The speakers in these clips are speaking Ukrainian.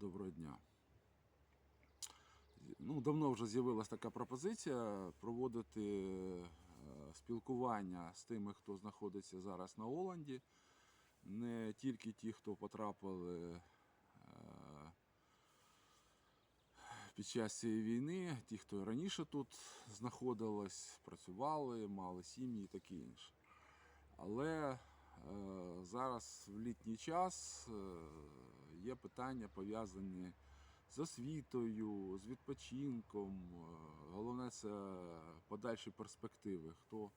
Доброго дня. Ну, давно вже з'явилася така пропозиція проводити е, спілкування з тими, хто знаходиться зараз на Оланді. Не тільки ті, хто потрапили е, під час цієї війни, ті, хто раніше тут знаходились, працювали, мали сім'ї і таке інше. Але е, зараз в літній час є питання пов'язані з освітою, з відпочинком. Е, Головне це подальші перспективи. Хто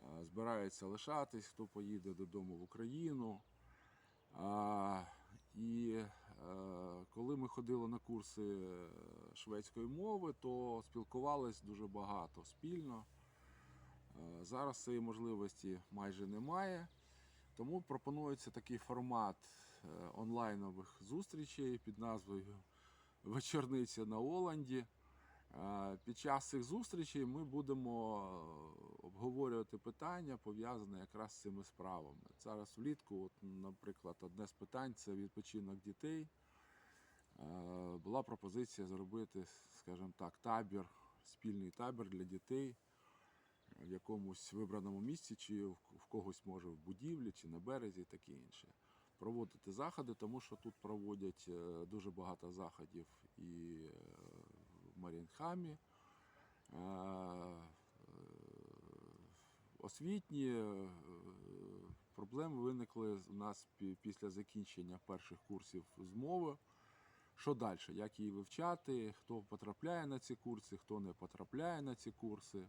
е, збирається лишатись, хто поїде додому в Україну. І е, коли ми ходили на курси шведської мови, то спілкувались дуже багато спільно. Зараз цієї можливості майже немає. Тому пропонується такий формат онлайнових зустрічей під назвою Вечорниця на Оланді. Е, Під час цих зустрічей ми будемо е, обговорювати питання, пов'язані якраз з цими справами. Зараз влітку, от, наприклад, одне з питань це відпочинок дітей. Е, Була пропозиція зробити, скажімо так, табір, спільний табір для дітей в якомусь вибраному місці, чи в когось може в будівлі, чи на березі, таке інше. Проводити заходи, тому що тут проводять е, дуже багато заходів і е, в Маріенхамі. е, Освітні проблеми виникли у нас після закінчення перших курсів з мови. Що далі? Як її вивчати, хто потрапляє на ці курси, хто не потрапляє на ці курси.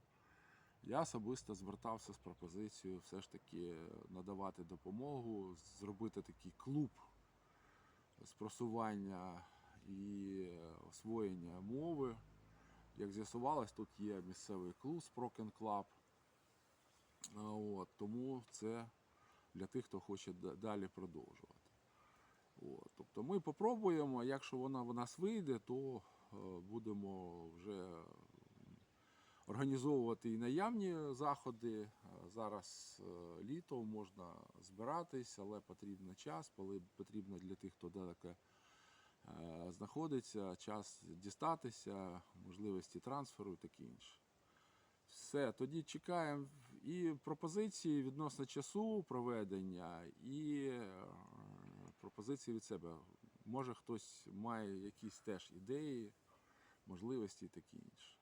Я особисто звертався з пропозицією все ж таки надавати допомогу, зробити такий клуб з просування і освоєння мови. Як з'ясувалось, тут є місцевий клуб Sproken Club. Тому це для тих, хто хоче далі продовжувати. От, тобто ми попробуємо, якщо вона в нас вийде, то е, будемо вже організовувати і наявні заходи. Е, Зараз е, літо можна збиратись, але потрібен час, коли потрібно для тих, хто далеко е, знаходиться, час дістатися, можливості трансферу і таке інше. Все, тоді чекаємо і пропозиції відносно часу проведення, і пропозиції від себе. Може хтось має якісь теж ідеї, можливості і таке інше.